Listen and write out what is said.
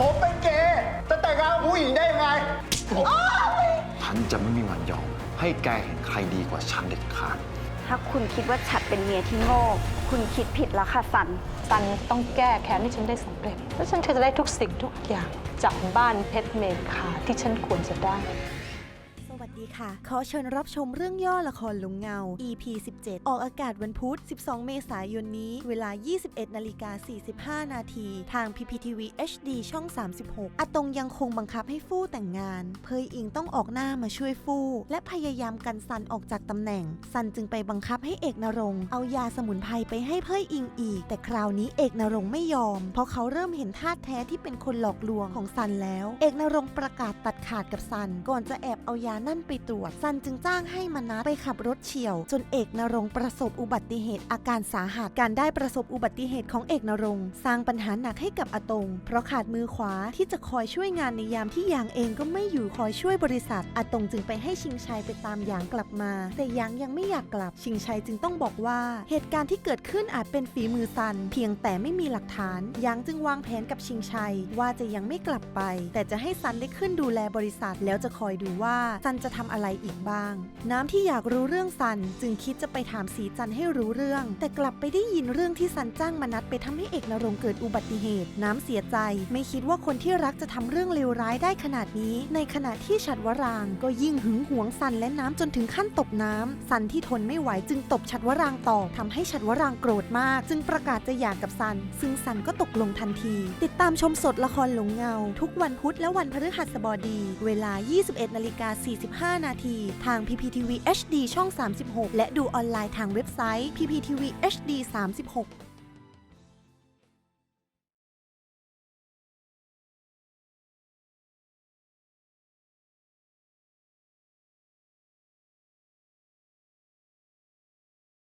ผมเป็นเกย์จะแต่งงานกับผู้หญิงได้ยังไง ฉันจะไม่มีวันยอม ให้แกเห็นใครดีกว่าฉันเด็ดขาด ถ้าคุณคิดว่าฉัดเป็นเมียที่โง่ คุณคิดผิดแล้วค่ะสันซันต้องแก้แค้นให้ฉันได้สำเร็จ แล้วฉันก็จะได้ทุกสิ่งทุกอย่างจากบ้านเพชรเมคาที่ฉันควรจะได้สวัส ดีค่ะ ขอเชิญรับชมเรื่องย่อละครลุงเงา EP 17 ออกอากาศวันพุธ 12 เมษายนนี้ เวลา 21นาฬิกา45 นาที ทาง PPTV HD ช่อง 36 อาตงยังคงบังคับให้ฟู่แต่งงาน เพยอิงต้องออกหน้ามาช่วยฟู่ และพยายามกันซันออกจากตำแหน่ง ซันจึงไปบังคับให้เอกนรงเอายาสมุนไพรไปให้เพยอิงอีก แต่คราวนี้เอกนรงไม่ยอม เพราะเขาเริ่มเห็นท่าแท้ที่เป็นคนหลอกลวงของซันแล้ว เอกนรงประกาศตัดขาดกับซัน ก่อนจะแอบเอายานั่นไปตรวจ ซันจึงจ้างให้มานัดไปขับรถเฉี่ยว จนเอกนรงประสบอุบัติเหตุอาการสาหัสการได้ประสบอุบัติเหตุของเอกนรงสร้างปัญหาหนักให้กับอาตง เพราะขาดมือขวาที่จะคอยช่วยงานในยามที่ยางเองก็ไม่อยู่คอยช่วยบริษัทอาตงจึงไปให้ชิงชัยไปตามยางกลับมา แต่ยางยังไม่อยากกลับชิงชัยจึงต้องบอกว่า เหตุการณ์ที่เกิดขึ้นอาจเป็นฝีมือซัน เพียงแต่ไม่มีหลักฐานยางจึงวางแผนกับชิงชัย ว่าจะยังไม่กลับไป แต่จะให้ซันได้ขึ้นดูแลบริษัทแล้วจะคอยดูว่าซันจะทำอะไรอีกบ้าง น้ำที่อยากรู้เรื่องซันจึงคิดจะไปถามสีจันให้รู้เรื่อง แต่กลับไปได้ยินเรื่องที่ซันจ้างมานัดไปทำให้เอกนรงเกิดอุบัติเหตุ น้ำเสียใจ ไม่คิดว่าคนที่รักจะทำเรื่องเลวร้ายได้ขนาดนี้ ในขณะที่ฉัดวรางก็ยิ่งหึงหวงซันและน้ำจนถึงขั้นตบน้ำซันที่ทนไม่ไหวจึงตบฉัดวรางต่อทำให้ฉัดวรางโกรธมาก จึงประกาศจะหย่ากับซัน ซึ่งซันก็ตกลงทันที ติดตามชมสดละครหลงเงา ทุกวันพุธและวันพฤหัสบดี เวลา 21นาฬิกา5 นาที ทาง PPTV HD ช่อง 36 และดูออนไลน์ทางเว็บไซต์ PPTV HD 36